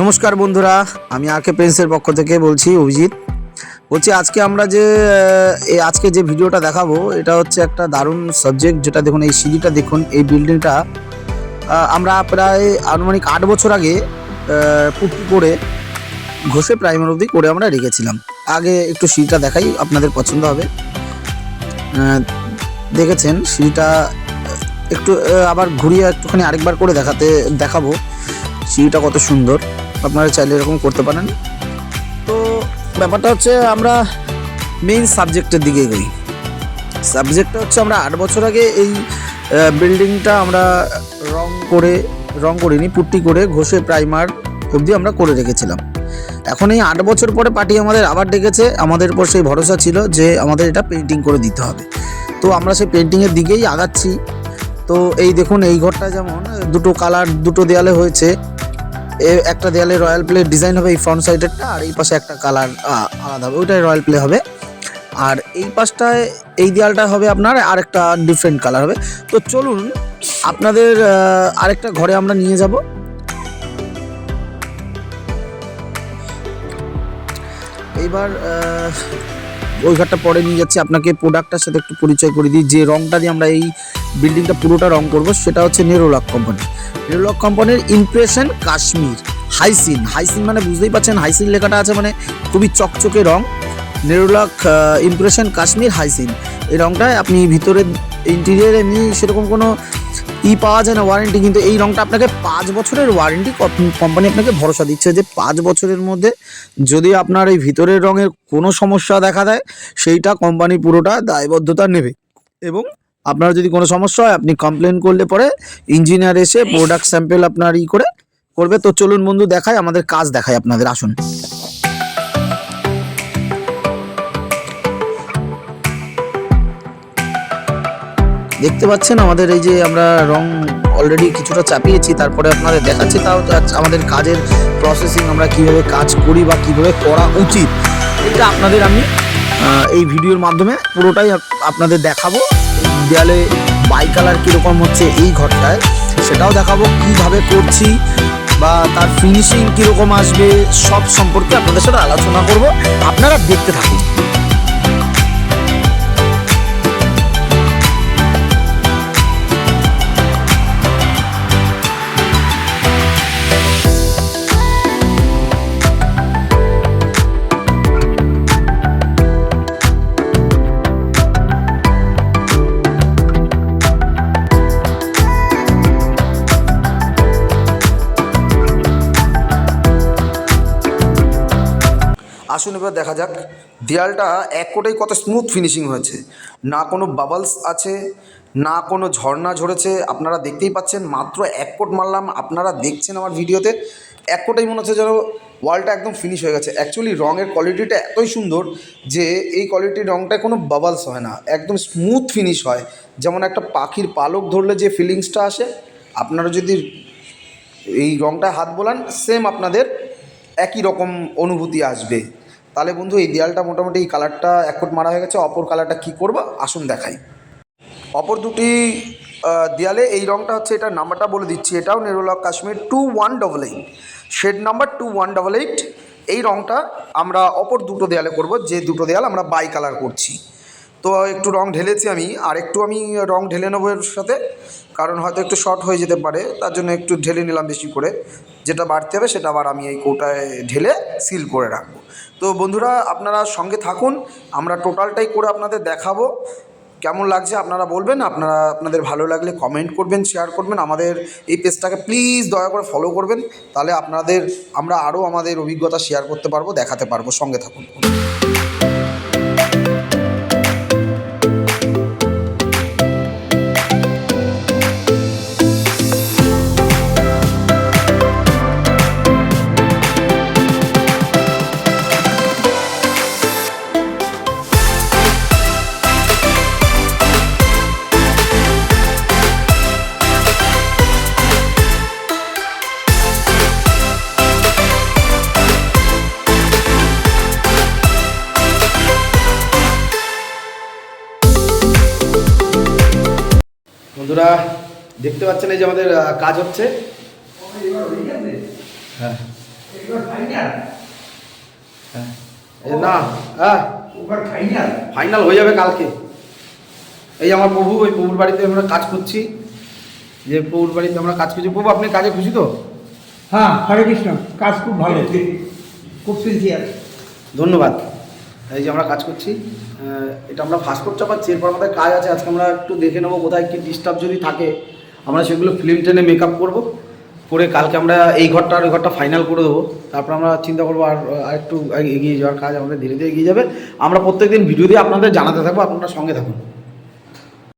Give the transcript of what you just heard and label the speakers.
Speaker 1: নমস্কার বন্ধুরা, আমি আর কে পেন্সের পক্ষ থেকে বলছি অভিজিৎ। বলছি আজকে আমরা যে আজকে যে ভিডিওটা দেখাবো, এটা হচ্ছে একটা দারুণ সাবজেক্ট যেটা দেখুন, এই সিঁড়িটা দেখুন, এই বিল্ডিংটা আমরা প্রায় আনুমানিক আট বছর আগে পুট্টি করে, ঘষে প্রাইমার অবধি করে আমরা রেখেছিলাম। আগে একটু সিঁড়িটা দেখাই, আপনাদের পছন্দ হবে। দেখেছেন, সিঁড়িটা একটু আবার ঘুরিয়ে একটুখানি আরেকবার করে দেখাতে, দেখাবো। সিঁড়িটা কত সুন্দর। আপনারা চাইলে এরকম করতে পারেন। তো ব্যাপারটা হচ্ছে আমরা মেইন সাবজেক্টের দিকে এগোই সাবজেক্টটা হচ্ছে আমরা আট বছর আগে এই বিল্ডিংটা আমরা রং করে, রং করিনি, পুট্টি করে ঘষে প্রাইমার অবধি আমরা করে রেখেছিলাম। এখন এই আট বছর পরে পার্টি আমাদের আবার ডেকেছে। আমাদের উপর সেই ভরসা ছিল যে আমাদের এটা পেন্টিং করে দিতে হবে। তো আমরা সেই পেন্টিংয়ের দিকেই আগাচ্ছি। তো এই দেখুন, এই ঘরটা যেমন দুটো কালার দুটো দেয়ালে হয়েছে। একটা দেয়ালে রয়্যাল প্লে ডিজাইন হবে এই ফ্রন্ট সাইডেরটা, আর এই পাশে একটা কালার আলাদা হবে। ওইটাই রয়্যাল প্লে হবে। আর এই পাশটায়, এই দেয়ালটা হবে আপনার আরেকটা ডিফারেন্ট কালার হবে। তো চলুন, আপনাদের আরেকটা ঘরে আমরা নিয়ে যাব। এইবার ওই ঘরটা পরে নিয়ে যাচ্ছি। আপনাকে প্রোডাক্টটার সাথে একটু পরিচয় করে দিই। যে রংটা দিয়ে আমরা এই বিল্ডিংটা পুরোটা রং করব, সেটা হচ্ছে নেরোলাক কোম্পানি নেরোলাক কোম্পানির ইমপ্রেশন কাশ্মীর হাইসিন হাইসিন মানে বুঝতেই পারছেন হাইসিন লেখাটা আছে মানে খুবই চকচকে রং। নেরোলাক ইমপ্রেশন কাশ্মীর হাইসিন এই রংটায় আপনি ভিতরে ইন্টেরিয়ার এমনি সেরকম কোনো ই পাওয়া যায় না ওয়ারেন্টি কিন্তু এই রংটা আপনাকে পাঁচ বছরের ওয়ারেন্টি কোম্পানি আপনাকে ভরসা দিচ্ছে যে পাঁচ বছরের মধ্যে যদি আপনার এই ভিতরের রঙের কোনো সমস্যা দেখা দেয়, সেইটা কোম্পানি পুরোটা দায়বদ্ধতা নেবে এবং আপনার যদি কোনো সমস্যা হয় আপনি কমপ্লেন করলে পরে ইঞ্জিনিয়ার এসে প্রোডাক্ট স্যাম্পেল আপনার ই করে করবে। তো চলুন বন্ধু দেখায় আমাদের কাজ দেখায় আপনাদের আসুন। দেখতে পাচ্ছেন আমাদের এই যে আমরা রং অলরেডি কিছুটা চাপিয়েছি তারপরে আপনাদের দেখাচ্ছি তাও আমাদের কাজের প্রসেসিং আমরা কীভাবে কাজ করি বা কীভাবে করা উচিত এটা আপনাদের আমি এই ভিডিওর মাধ্যমে পুরোটাই আপনাদের দেখাবো। দেয়ালে বাই কালার কীরকম হচ্ছে এই ঘরটায়, সেটাও দেখাবো কীভাবে করছি বা তার ফিনিশিং কীরকম আসবে, সব সম্পর্কে আপনাদের সাথে আলোচনা করব। আপনারা দেখতে থাকুন। আসুন এবার দেখা যাক। দেয়ালটা এক কোটাই কত স্মুথ ফিনিশিং হয়েছে। না কোনো বাবলস আছে, না কোনো ঝর্ণা ঝরেছে। আপনারা দেখতেই পাচ্ছেন, মাত্র এক কোট মারলাম। আপনারা দেখছেন আমার ভিডিওতে, এক কোটাই মনে হচ্ছে যেন ওয়ালটা একদম ফিনিশ হয়ে গেছে। অ্যাকচুয়ালি রঙের কোয়ালিটিটা এতই সুন্দর যে এই কোয়ালিটির রঙটায় কোনো বাবলস হয় না। একদম স্মুথ ফিনিশ হয়। যেমন একটা পাখির পালক ধরলে যে ফিলিংসটা আসে, আপনারা যদি এই রংটা হাত বোলান সেম আপনাদের একই রকম অনুভূতি আসবে। তাহলে বন্ধু, এই দেয়ালটা মোটামুটি এই কালারটা এক মারা হয়ে গেছে, অপর কালারটা কি করব? আসুন দেখাই। অপর দুটি দেয়ালে এই রঙটা হচ্ছে এটার নাম্বারটা বলে দিচ্ছি, এটাও Nerolac Kashmir two one double eight shade number two one double eight এই রঙটা আমরা অপর দুটো দেয়ালে করব, যে দুটো দেয়াল আমরা বাই কালার করছি। তো একটু রং ঢেলেছি আমি, আর একটু আমি রং ঢেলে নেব এর সাথে, কারণ হয়তো একটু শর্ট হয়ে যেতে পারে, তার জন্য একটু ঢেলে নিলাম বেশি করে। যেটা বাড়তে হবে সেটা আবার আমি এই কৌটায় ঢেলে সিল করে রাখব। তো বন্ধুরা, আপনারা সঙ্গে থাকুন, আমরা টোটালটাই করে আপনাদের দেখাবো। কেমন লাগছে আপনারা বলবেন, আপনারা, আপনাদের ভালো লাগলে কমেন্ট করবেন শেয়ার করবেন, আমাদের এই পেজটাকে প্লিজ দয়া করে ফলো করবেন, তাহলে আপনাদের, আমরা আরও আমাদের অভিজ্ঞতা শেয়ার করতে পারব, দেখাতে পারব, সঙ্গে থাকুন। বন্ধুরা দেখতে পাচ্ছেন এই যে আমাদের কাজ হচ্ছে। হ্যাঁ।
Speaker 2: ফাইনাল
Speaker 1: এ না হ্যাঁ
Speaker 2: ফাইনাল
Speaker 1: হয়ে যাবে কালকে। এই আমার প্রভু ওই প্রভুর বাড়িতে আমরা কাজ করছি। যে প্রভুর বাড়িতে আমরা কাজ করছি। প্রভু আপনি কাজে খুশি তো?
Speaker 3: হ্যাঁ হরে কৃষ্ণ। কাজ খুব ভালো। খুব সিনসিয়ার
Speaker 1: ধন্যবাদ। এই যে আমরা কাজ করছি এটা আমরা ফার্স্ট কোড চাপাচ্ছি এরপর আমাদের কাজ আছে, আজকে আমরা একটু দেখে নেব কোথায় কি ডিস্টার্ব যদি থাকে, আমরা সেগুলো ফিল্ম টেনে মেকআপ করব, করে কালকে আমরা এই ঘরটা আর ওই ঘরটা ফাইনাল করে দেবো, তারপর আমরা চিন্তা করব আর আর একটু এগিয়ে যাওয়ার কাজ আমাদের ধীরে ধীরে এগিয়ে যাবে। আমরা প্রত্যেকদিন ভিডিও দিয়ে আপনাদের জানাতে থাকব, আপনারা সঙ্গে থাকুন।